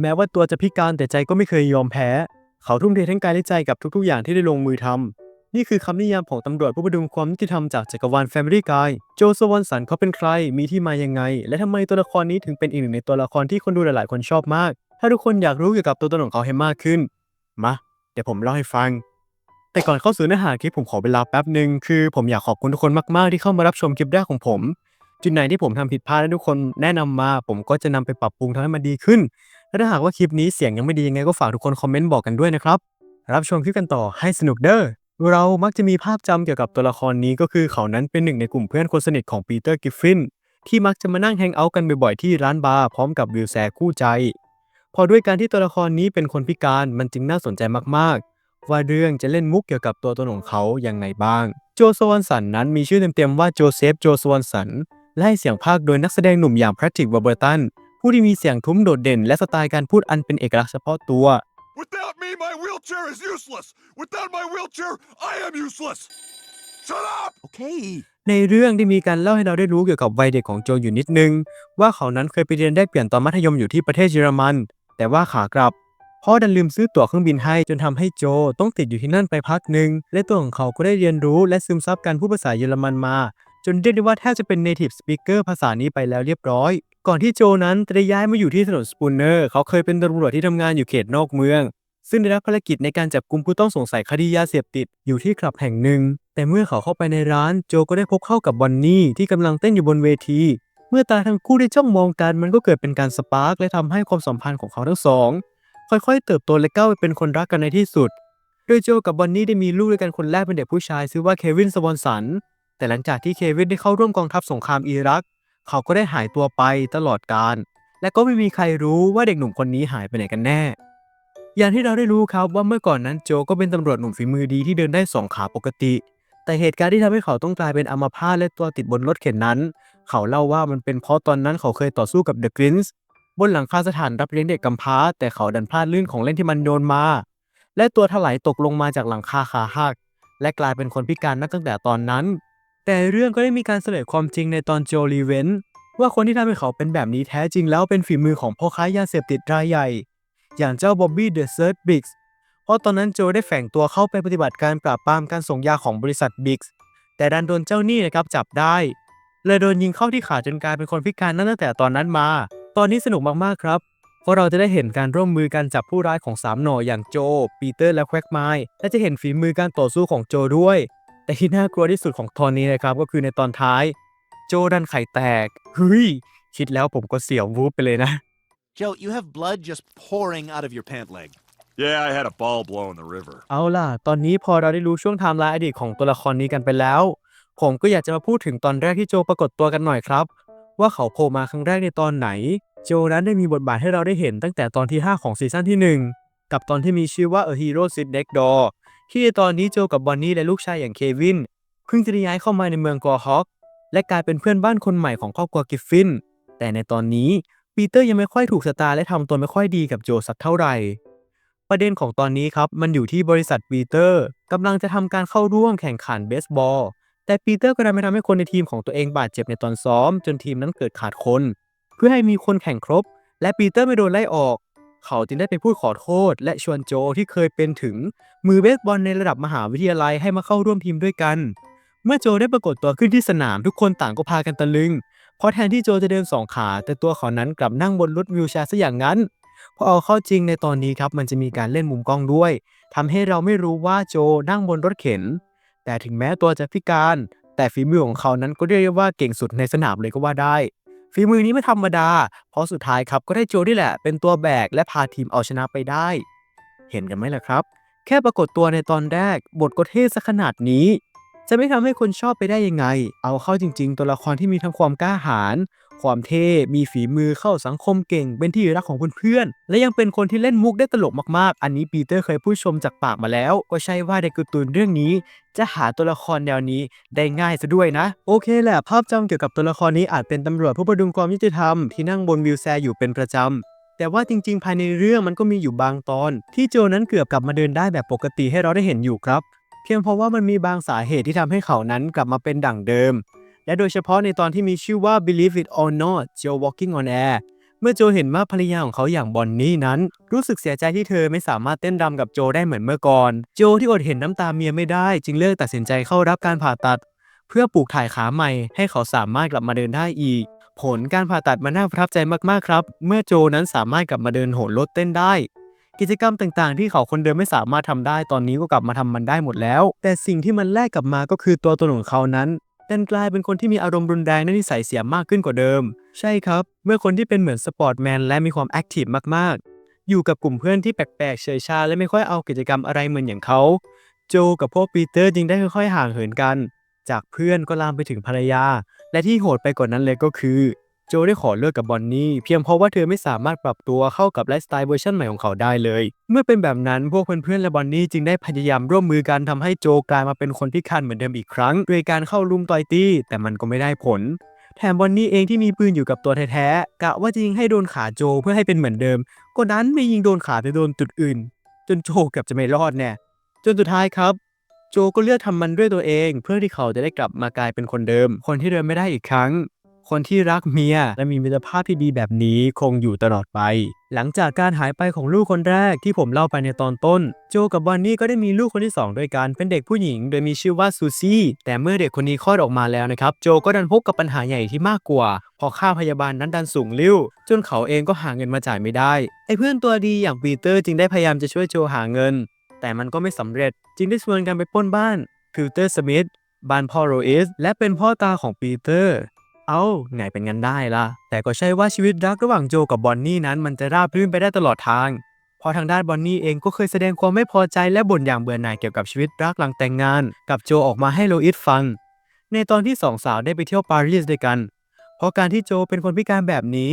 แม้ว่าตัวจะพิการแต่ใจก็ไม่เคยยอมแพ้ เขาทุ่มเททั้งกายและใจกับทุกๆ อย่างที่ได้ลงมือทำนี่คือคำนิยามของตำรวจผู้ประดุงความยุติธรรมจากจักรวาล Family Guy โจสวอนสันเขาเป็นใคร มีที่มายังไง และทำไมตัวละครนี้ถึงเป็นอีกหนึ่งในตัวละครที่คนดูหลายๆ คนชอบมาก ถ้าทุกคนอยากรู้เกี่ยวกับตัวตนของเขาให้มากขึ้น มา เดี๋ยวผมเล่าให้ฟัง แต่ก่อนเข้าสู่เนื้อหาคลิปผมขอเวลาแป๊บหนึ่งคือผมอยากขอบคุณทุกคนมากๆ ที่เข้ามารับชมคลิปแรกของผม จุดไหนที่ผมทำผิดพลาดและทุกคนแนะนำมา ผมก็จะนำไปปรับปรุงทำให้มันดีขึ้น และถ้าหากว่าคลิปนี้เสียงยังไม่ดียังไงก็ฝากทุกคนคอมเมนต์บอกกันด้วยนะครับ รับชมคลิปกันต่อให้สนุกเด้อ เรามักจะมีภาพจำเกี่ยวกับตัวละครนี้ก็คือเขานั้นเป็นหนึ่งในกลุ่มเพื่อนคนสนิทของปีเตอร์กิฟฟินที่มักจะมานั่งแฮงเอาท์กันบ่อยๆที่ร้านบาร์พร้อมกับวิลแซร์คู่ใจ พอด้วยการที่ตัวละครนี้เป็นคนพิการมันจึงน่าสนใจมากๆ ว่าเรื่องจะเล่นมุกเกี่ยวกับตัวตนของเขาอย่างไงบ้าง โจสวอนสันนั้นมีชื่อเต็มๆว่าโจเซฟโจสวอนสันและให้เสียงพากย์โดยนักแสดงหนุ่มอย่างแพทริกวอร์เบอร์ตัน ผู้ที่มีเสียงทุ้มโดดเด่น และสไตล์การพูดอันเป็นเอกลักษณ์เฉพาะตัว Without me, my wheelchair is useless. Without my wheelchair, I am useless. Shut up! Okay. ในเรื่องได้มีการเล่าให้เราได้รู้เกี่ยวกับวัยเด็กของโจอยู่นิดนึง ว่าเขานั้นเคยไปเรียนได้เปลี่ยนตอนมัธยมอยู่ที่ประเทศเยอรมัน แต่ว่าขากลับพ่อดันลืมซื้อตั๋วเครื่องบินให้จนทำให้โจต้องติดอยู่ที่นั่นไปพักหนึ่งและตัวของเขาก็ได้เรียนรู้และซึมซับการพูดภาษาเยอรมันมา จนเรียกได้ว่าแทบจะเป็น native speaker ภาษานี้ไปแล้วเรียบร้อย ก่อนที่โจนั้นจะได้ย้ายมาอยู่ที่ถนนสปูนเนอร์ เขาเคยเป็นตำรวจที่ทำงานอยู่เขตนอกเมือง ซึ่งได้รับภารกิจในการจับกลุ่มผู้ต้องสงสัยคดียาเสพติดอยู่ที่คลับแห่งหนึ่ง แต่เมื่อเขาเข้าไปในร้านโจก็ได้พบเข้ากับบอนนี่ที่กำลังเต้นอยู่บนเวที เมื่อตาทั้งคู่ได้จ้องมองกันมันก็เกิดเป็นการสปาร์กและทำให้ความสัมพันธ์ของเขาทั้งสอง ค่อยๆ เติบโตและก้าวไปเป็นคนรักกันในที่สุด โดยโจกับบอนนี่ได้มีลูกด้วยกันคนแรกเป็นเด็กผู้ชายชื่อว่าเควินสวอนสัน แต่หลังจากที่เควินได้เข้าร่วมกองทัพสงครามอิรัก เขาก็ได้หายตัวไปตลอดกาลและก็ไม่มีใครรู้ว่าเด็กหนุ่มคนนี้หายไปไหนกันแน่ อย่างที่เราได้รู้ครับว่าเมื่อก่อนนั้นโจก็เป็นตำรวจหนุ่มฝีมือดีที่เดินได้สองขาปกติ แต่เหตุการณ์ที่ทำให้เขาต้องกลายเป็นอัมพาตและตัวติดบนรถเข็นนั้น เขาเล่าว่ามันเป็นเพราะตอนนั้นเขาเคยต่อสู้กับเดอะกรินส์บนหลังคาสถานรับเลี้ยงเด็กกำพร้า แต่เขาดันพลาดลื่นของเล่นที่มันโยนมา และตัวถลายตกลงมาจากหลังคาขาหักและกลายเป็นคนพิการนับตั้งแต่ตอนนั้น แต่เรื่องก็ได้มีการเสนอความจริงในตอนโจลีเวนต์ว่าคนที่ทำให้เขาเป็นแบบนี้แท้จริงแล้วเป็นฝีมือของพ่อค้ายาเสพติดรายใหญ่ อย่างเจ้าบ๊อบบี้เดอะเซิร์ b บิกส์เพราะตอนนั้นโจได้แฝงตัวเข้าไปปฏิบัติการปราบปรามการส่งยาของบริษัทบิกส์แต่ดันโดนเจ้าหนี้นะครับจับได้เลยโดนยิงเข้าที่ขาจนกลายเป็นคนพิการนั่นตั้งแต่ตอนนั้นมา ตอนนี้สนุกมากๆครับ เพราะเราจะได้เห็นการร่วมมือกันจับผู้ร้ายของสามหน่ออย่างโจ ปีเตอร์และแควกไมล์และจะเห็นฝีมือการต่อสู้ของโจด้วย แต่ที่น่ากลัวที่สุดของตอนนี้นะครับก็คือในตอนท้าย โจดันไข่แตกเฮ้ยคิดแล้วผมก็เสียววูบไปเลยนะ Joe, you have blood just pouring out of your pant leg. Yeah, I had a ball blow in the river. เอาล่ะ ตอนนี้พอเราได้รู้ช่วงไทม์ไลน์อดีตของตัวละครนี้กันไปแล้ว ผมก็อยากจะมาพูดถึงตอนแรกที่โจปรากฏตัวกันหน่อยครับ ว่าเขาโผล่มาครั้งแรกในตอนไหน โจนั้นได้มีบทบาทให้เราได้เห็นตั้งแต่ตอนที่ 5 ของซีซั่นที่ 1 กับตอนที่มีชื่อว่า A Hero Sit Next Door ที่ในตอนนี้โจกับบอนนี่และลูกชายอย่างเควินเพิ่งจะได้ย้ายเข้ามาในเมืองกอร์ฮอกและกลายเป็นเพื่อนบ้านคนใหม่ของครอบครัวกิฟฟิน แต่ในตอนนี้ปีเตอร์ยังไม่ค่อยถูกสตาร์และทำตัวไม่ค่อยดีกับโจสักเท่าไหร่ ประเด็นของตอนนี้ครับมันอยู่ที่บริษัทปีเตอร์กำลังจะทำการเข้าร่วมแข่งขันเบสบอล แต่ปีเตอร์ก็ดันไปทำให้คนในทีมของตัวเองบาดเจ็บในตอนซ้อม จนทีมนั้นเกิดขาดคน เพื่อให้มีคนแข่งครบ และปีเตอร์ไม่โดนไล่ออก เขาจึงได้ไปพูดขอโทษ และชวนโจที่เคยเป็นถึงมือเบสบอลในระดับมหาวิทยาลัยให้มาเข้าร่วมทีมด้วยกัน เมื่อโจได้ปรากฏตัวขึ้นที่สนามทุกคนต่างก็พากันตะลึง เพราะแทนที่โจจะเดินสองขา แต่ตัวเขานั้นกลับนั่งบนรถวิวแชร์ซะอย่างนั้นพอเอาเข้าจริงในตอนนี้ครับมันจะมีการเล่นมุมกล้องด้วยทำให้เราไม่รู้ว่าโจนั่งบนรถเข็น แต่ถึงแม้ตัวจะพิการ แต่ฝีมือของเขานั้นก็เรียกได้ว่าเก่งสุดในสนามเลยก็ว่าได้ ฝีมือนี้ไม่ธรรมดา เพราะสุดท้ายครับก็ได้โจนี่แหละ เป็นตัวแบกและพาทีมเอาชนะไปได้ เห็นกันไหมล่ะครับ แค่ปรากฏตัวในตอนแรก บทก็เท่ซะขนาดนี้ จะไม่ทำให้คนชอบไปได้ยังไง เอาเข้าจริง ๆ ตัวละครที่มีทั้งความกล้าหาญ ความเท่ มีฝีมือเข้าสังคมเก่ง เป็นที่รักของเพื่อนๆ และยังเป็นคนที่เล่นมุกได้ตลกมากๆ อันนี้ปีเตอร์เคยพูดชมจากปากมาแล้ว ก็ใช่ว่าในการ์ตูนเรื่องนี้ จะหาตัวละครแนวนี้ได้ง่ายซะด้วยนะ โอเคแหละภาพจำเกี่ยวกับตัวละครนี้อาจเป็นตำรวจผู้ประดุงความยุติธรรมที่นั่งบนวิวแชร์อยู่เป็นประจำแต่ว่าจริงๆ ภายในเรื่องมันก็มีอยู่บางตอน ที่โจนั้นเกือบกลับมาเดินได้แบบปกติให้เราได้เห็นอยู่ครับ เพียงเพราะว่ามันมีบางสาเหตุที่ทำให้เขานั้นกลับมาเป็นดั่งเดิม และโดยเฉพาะในตอนที่มีชื่อว่า Believe It or Not Joe Walking on Air เมื่อโจเห็นว่าภรรยาของเขาอย่างบอนนี่นั้น รู้สึกเสียใจที่เธอไม่สามารถเต้นรำกับโจได้เหมือนเมื่อก่อน โจที่อดเห็นน้ำตาเมียไม่ได้ จึงเลือกตัดสินใจเข้ารับการผ่าตัด เพื่อปลูกถ่ายขาใหม่ให้เขาสามารถกลับมาเดินได้อีก ผลการผ่าตัดมันน่าประทับใจมากๆครับ เมื่อโจนั้นสามารถกลับมาเดินโหนรถเต้นได้ กิจกรรมต่างๆ ที่เขาคนเดิมไม่สามารถทำได้ตอนนี้ก็กลับมาทำมันได้หมดแล้ว แต่สิ่งที่มันแลกกลับมาก็คือตัวตนของเขานั้น ดันกลายเป็นคนที่มีอารมณ์รุนแรงและนิสัยเสียมากขึ้นกว่าเดิม ใช่ครับ เมื่อคนที่เป็นเหมือนสปอร์ตแมนและมีความแอคทีฟมากๆ อยู่กับกลุ่มเพื่อนที่แปลกๆเฉยชาและไม่ค่อยเอากิจกรรมอะไรเหมือนอย่างเขา โจกับพวกปีเตอร์จึงได้ค่อยๆห่างเหินกัน จากเพื่อนก็ลามไปถึงภรรยา และที่โหดไปกว่านั้นเลยก็คือ โจได้ขอเลิกกับบอนนี่เพียงเพราะว่าเธอไม่สามารถปรับตัวเข้ากับไลฟ์สไตล์เวอร์ชันใหม่ของเขาได้เลย เมื่อเป็นแบบนั้นพวกเพื่อนๆและบอนนี่จึงได้พยายามร่วมมือกันทำให้โจกลายมาเป็นคนพิการเหมือนเดิมอีกครั้งโดยการเข้ารุมต่อยตีแต่มันก็ไม่ได้ผล แถมบอนนี่เองที่มีปืนอยู่กับตัวแท้ๆกะว่าจะยิงให้โดนขาโจเพื่อให้เป็นเหมือนเดิม ก็นั้นไม่ยิงโดนขาแต่โดนจุดอื่น จนโจเกือบจะไม่รอดแน่จนสุดท้ายครับโจก็เลือกทำมันด้วยตัวเอง เพื่อที่เขาจะได้กลับมากลายเป็นคนเดิม คนที่เดินไม่ได้อีกครั้ง คนที่รักเมียและมีมิตรภาพที่ดีแบบนี้คงอยู่ตลอดไป หลังจากการหายไปของลูกคนแรกที่ผมเล่าไปในตอนต้น โจกับบอนนี่ก็ได้มีลูกคนที่สองด้วยกันเป็นเด็กผู้หญิง โดยมีชื่อว่าซูซี่แต่เมื่อเด็กคนนี้คลอดออกมาแล้วนะครับ โจก็ดันพบกับปัญหาใหญ่ที่มากกว่า พอค่าพยาบาลนั้นดันสูงลิ่วจนเขาเองก็หาเงินมาจ่ายไม่ได้ไอ้เพื่อนตัวดีอย่างปีเตอร์จึงได้พยายามจะช่วยโจหาเงิน แต่มันก็ไม่สำเร็จจึงได้ชวนกันไปปล้นบ้านฟิลเตอร์สมิธบ้านพ่อโรเอสและเป็นพ่อตาของปีเตอร์ เอ้าไงเป็นงั้นได้ล่ะ แต่ก็ใช่ว่าชีวิตรักระหว่างโจกับบอนนี่นั้นมันจะราบรื่นไปได้ตลอดทาง เพอทางด้านบอนนี่เองก็เคยแสดงความไม่พอใจและบ่นอย่างเบื่อหน่ายเกี่ยวกับชีวิตรักหลังแต่งงาน กับโจออกมาให้โลอิสฟัง ในตอนที่สองสาวได้ไปเที่ยวปารีสด้วยกัน เพราะการที่โจเป็นคนพิการแบบนี้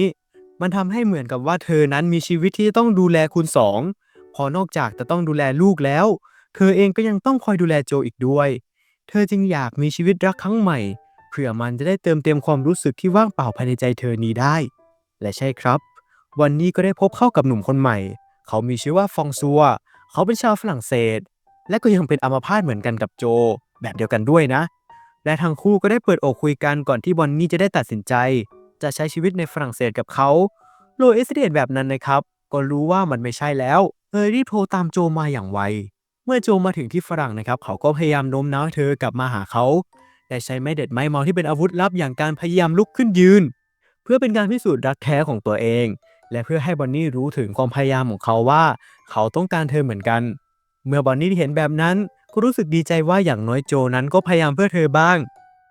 มันทำให้เหมือนกับว่าเธอนั้นมีชีวิตที่ต้องดูแลคุณสองพอนอกจากจะต้องดูแลลูกแล้ว เธอเองก็ยังต้องคอยดูแลโจอีกด้วย เธอจึงอยากมีชีวิตรักครั้งใหม่ เพื่อมันจะได้เติมเต็มความรู้สึกที่ว่างเปล่าภายในใจเธอนี้ได้ และใช่ครับ วันนี้ก็ได้พบเข้ากับหนุ่มคนใหม่ เขามีชื่อว่าฟองซัว เขาเป็นชาวฝรั่งเศส และก็ยังเป็นอัมพาตเหมือนกันกับโจ แบบเดียวกันด้วยนะ และทั้งคู่ก็ได้เปิดอกคุยกันก่อนที่บอนนี่จะได้ตัดสินใจ จะใช้ชีวิตในฝรั่งเศสกับเขาโลเอสเดตแบบนั้นนะครับ ก็รู้ว่ามันไม่ใช่แล้วเลยรีบโทรตามโจมาอย่างไว เมื่อโจมาถึงที่ฝรั่งนะครับ เขาก็พยายามโน้มน้าวเธอกลับมาหาเขา แต่ใช้ไม้เด็ดไม้เมาที่เป็นอาวุธลับอย่างการพยายามลุกขึ้นยืน เพื่อเป็นการพิสูจน์รักแท้ของตัวเอง และเพื่อให้บอนนี่รู้ถึงความพยายามของเขาว่า เขาต้องการเธอเหมือนกัน เมื่อบอนนี่เห็นแบบนั้นก็รู้สึกดีใจว่าอย่างน้อยโจนั้นก็พยายามเพื่อเธอบ้าง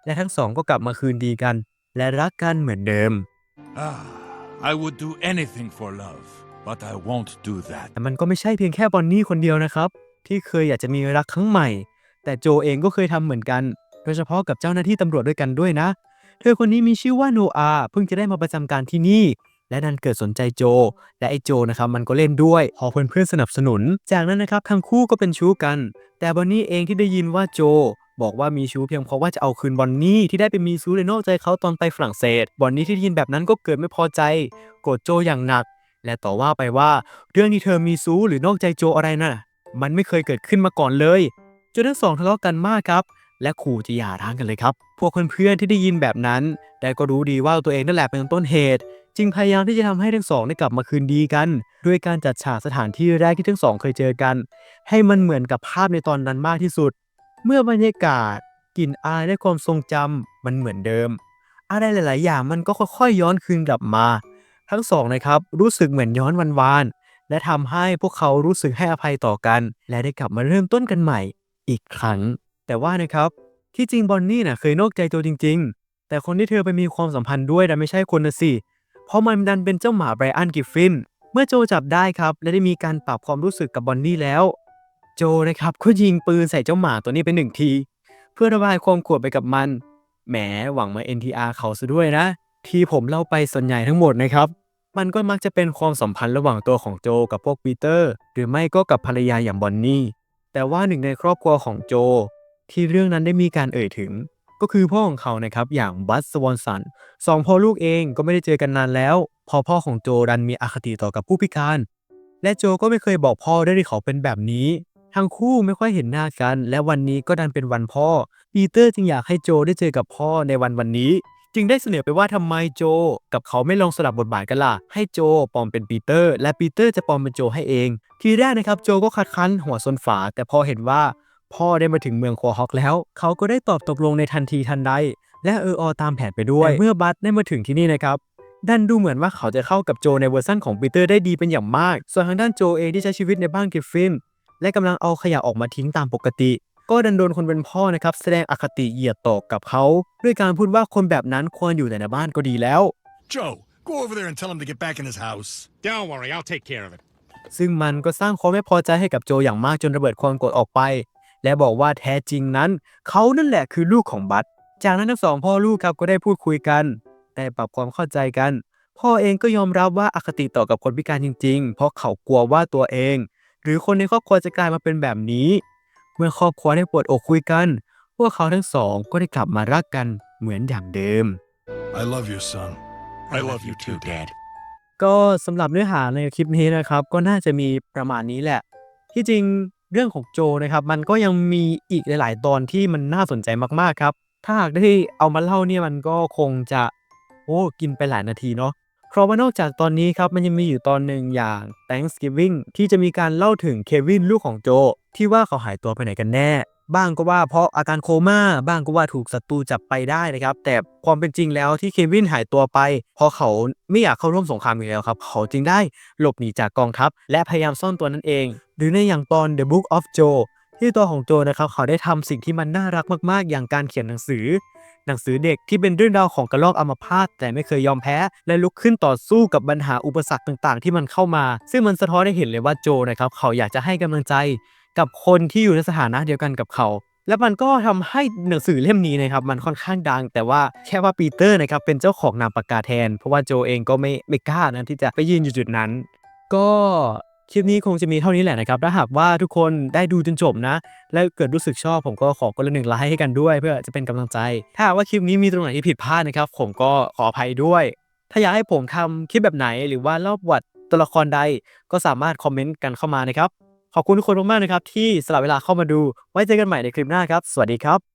และทั้งสองก็กลับมาคืนดีกัน และรักกันเหมือนเดิม Ah, I would do anything for love, but I won't do that. แต่มันก็ไม่ใช่เพียงแค่บอนนี่คนเดียวนะครับ ที่เคยอยากจะมีรักครั้งใหม่ แต่โจเองก็เคยทำเหมือนกัน โดยเฉพาะกับเจ้าหน้าที่ตำรวจด้วยกันด้วยนะ เธอคนนี้มีชื่อว่าโนอาเพิ่งจะได้มาประจำการที่นี่ และดันเกิดสนใจโจ และไอโจนะครับมันก็เล่นด้วย พอเพื่อนๆสนับสนุน จากนั้นนะครับทั้งคู่ก็เป็นชู้กัน แต่บอนนี่เองที่ได้ยินว่าโจบอกว่ามีชู้เพียงเพราะว่าจะเอาคืนบอนนี่ที่ได้ไปมีชู้เลยนอกใจเขาตอนไปฝรั่งเศส บอนนี่ที่ได้ยินแบบนั้นก็เกิดไม่พอใจ โกรธโจอย่างหนัก และต่อว่าไปว่าเรื่องที่เธอมีซู้หรือนอกใจโจอะไรน่ะ มันไม่เคยเกิดขึ้นมาก่อนเลยจนทั้งสองทะเลาะกันมากครับ และขู่จะหย่าร้างกันเลยครับ พวกเพื่อนๆที่ได้ยินแบบนั้น ได้ก็รู้ดีว่าตัวเองนั่นแหละเป็นต้นเหตุ จึงพยายามที่จะทำให้ทั้งสองได้กลับมาคืนดีกัน ด้วยการจัดฉากสถานที่แรกที่ทั้งสองเคยเจอกัน ให้มันเหมือนกับภาพในตอนนั้นมากที่สุด เมื่อบรรยากาศกลิ่นอายและความทรงจำมันเหมือนเดิม อะไรหลาย ๆ อย่างมันก็ค่อยๆย้อนคืนกลับมา ทั้งสองนะครับรู้สึกเหมือนย้อนวันวานๆและทำให้พวกเขารู้สึกให้อภัยต่อกัน และได้กลับมาเริ่มต้นกันใหม่อีกครั้ง แต่ว่านะครับที่จริงบอนนี่น่ะเคยนอกใจตัวจริง ๆ แต่คนที่เธอไปมีความสัมพันธ์ด้วยดันไม่ใช่คนนะสิ เพราะมันดันเป็นเจ้าหมาไบรอันกิฟฟิน เมื่อโจจับได้ครับ และได้มีการปรับความรู้สึกกับบอนนี่แล้ว โจนะครับก็ยิงปืนใส่เจ้าหมาตัวนี้ไปหนึ่งที เพื่อระบายความโกรธไปกับมัน แหมหวังมา NTR เขาซะด้วยนะ ที่ผมเล่าไปส่วนใหญ่ทั้งหมดนะครับ มันก็มักจะเป็นความสัมพันธ์ระหว่างตัวของโจกับพวกปีเตอร์ หรือไม่ก็กับภรรยาอย่างบอนนี่ แต่ว่าหนึ่งในครอบครัวของโจ ที่เรื่องนั้นได้มีการเอ่ยถึง ก็คือพ่อของเขานะครับอย่างบัสสวอนสันสองพ่อลูกเองก็ไม่ได้เจอกันนานแล้ว พอพ่อของโจดันมีอคติต่อกับผู้พิการ และโจก็ไม่เคยบอกพ่อได้ที่เขาเป็นแบบนี้ ทั้งคู่ไม่ค่อยเห็นหน้ากัน และวันนี้ก็ดันเป็นวันพ่อ ปีเตอร์จึงอยากให้โจได้เจอกับพ่อในวันวันนี้ จึงได้เสนอไปว่าทำไมโจ กับเขาไม่ลองสลับบทบาทกันล่ะให้โจปลอมเป็นปีเตอร์ และปีเตอร์จะปลอมเป็นโจให้เอง ทีแรกนะครับโจก็คัดค้านหัวซนฝาแต่พอเห็นว่า พ่อได้มาถึงเมืองควอฮอกแล้ว เขาก็ได้ตอบตกลงในทันทีทันใด และเอออตามแผนไปด้วยแต่เมื่อบัตได้มาถึงที่นี่นะครับดันดูเหมือนว่าเขาจะเข้ากับโจในเวอร์ชั่นของปีเตอร์ได้ดีเป็นอย่างมาก ส่วนทางด้านโจเองที่ใช้ชีวิตในบ้านกริฟฟิน และกำลังเอาขยะออกมาทิ้งตามปกติ ก็ดันโดนคนเป็นพ่อนะครับแสดงอคติเหยียดตกกับเขา ด้วยการพูดว่าคนแบบนั้นควรอยู่แต่ในบ้านก็ดีแล้ว Joe, go over there and tell him to get back in his house. Don't worry, I'll take care of it. ซึ่งมันก็สร้างความไม่พอใจให้กับโจอย่างมากจนระเบิดความโกรธออกไป และบอกว่าแท้จริงนั้น เขานั่นแหละคือลูกของบัตจากนั้นทั้งสองพ่อลูกครับก็ได้พูดคุยกันได้ปรับความเข้าใจกัน พ่อเองก็ยอมรับว่าอคติต่อกับคนพิการจริง ๆ เพราะเขากลัวว่าตัวเอง หรือคนในครอบครัวจะกลายมาเป็นแบบนี้ เมื่อครอบครัวได้ปวดอกคุยกัน พวกเขาทั้งสองก็ได้กลับมารักกันเหมือนอย่างเดิม I love you, son. I love you too, Dad. ก็สำหรับเนื้อหาในคลิปนี้นะครับ ก็น่าจะมีประมาณนี้แหละ ที่จริง เรื่องของโจนะครับ มันก็ยังมีอีกหลาย ๆ ตอนที่มันน่าสนใจมากๆครับ ถ้าหากได้เอามาเล่าเนี่ยมันก็คงจะโอ้กินไปหลายนาทีเนาะเพราะว่านอกจากตอนนี้ครับมันยังมีอยู่ตอนหนึ่งอย่าง Thanksgiving ที่จะมีการเล่าถึงเควินลูกของโจ ที่ว่าเขาหายตัวไปไหนกันแน่ บ้างก็ว่าเพราะอาการโคม่าบ้างก็ว่าถูกศัตรูจับไปได้นะครับ แต่ความเป็นจริงแล้วที่เควินหายตัวไป เพราะเขาไม่อยากเข้าร่วมสงครามอีกแล้วครับ เขาจึงได้หลบหนีจากกองทัพ และพยายามซ่อนตัวนั่นเอง หรือในอย่างตอน The Book of Joe ที่ตัวของโจนะครับเขาได้ทำสิ่งที่มันน่ารักมากๆ อย่างการเขียนหนังสือ หนังสือเด็กที่เป็นเรื่องราวของกระรอกอัมพาตแต่ไม่เคยยอมแพ้ และลุกขึ้นต่อสู้กับปัญหาอุปสรรคต่างๆ ที่มันเข้ามา ซึ่งมันสะท้อนให้เห็นเลยว่าโจนะครับเขาอยากจะให้กำลังใจ กับคนที่อยู่ในสถานะเดียวกันกับเขา และมันก็ทำให้หนังสือเล่มนี้นะครับมันค่อนข้างดัง แต่ว่าแค่ว่าปีเตอร์นะครับเป็นเจ้าของนามปากกาแทน เพราะว่าโจเองก็ไม่ไม่กล้านะที่จะไปยืนอยู่จุดนั้น ก็คลิปนี้คงจะมีเท่านี้แหละนะครับ ถ้าหากว่าทุกคนได้ดูจนจบนะ และเกิดรู้สึกชอบผมก็ขอกดละหนึ่งไลค์ให้กันด้วย เพื่อจะเป็นกำลังใจ ถ้าหากว่าคลิปนี้มีตรงไหนที่ผิดพลาดนะครับ ผมก็ขออภัยด้วย ถ้าอยากให้ผมทำคลิปแบบไหนหรือว่าเล่าประวัติตัวละครใดก็สามารถคอมเมนต์กันเข้ามานะครับ ขอบคุณทุกคนมากๆนะครับที่สละเวลาเข้ามาดู ไว้เจอกันใหม่ในคลิปหน้าครับ สวัสดีครับ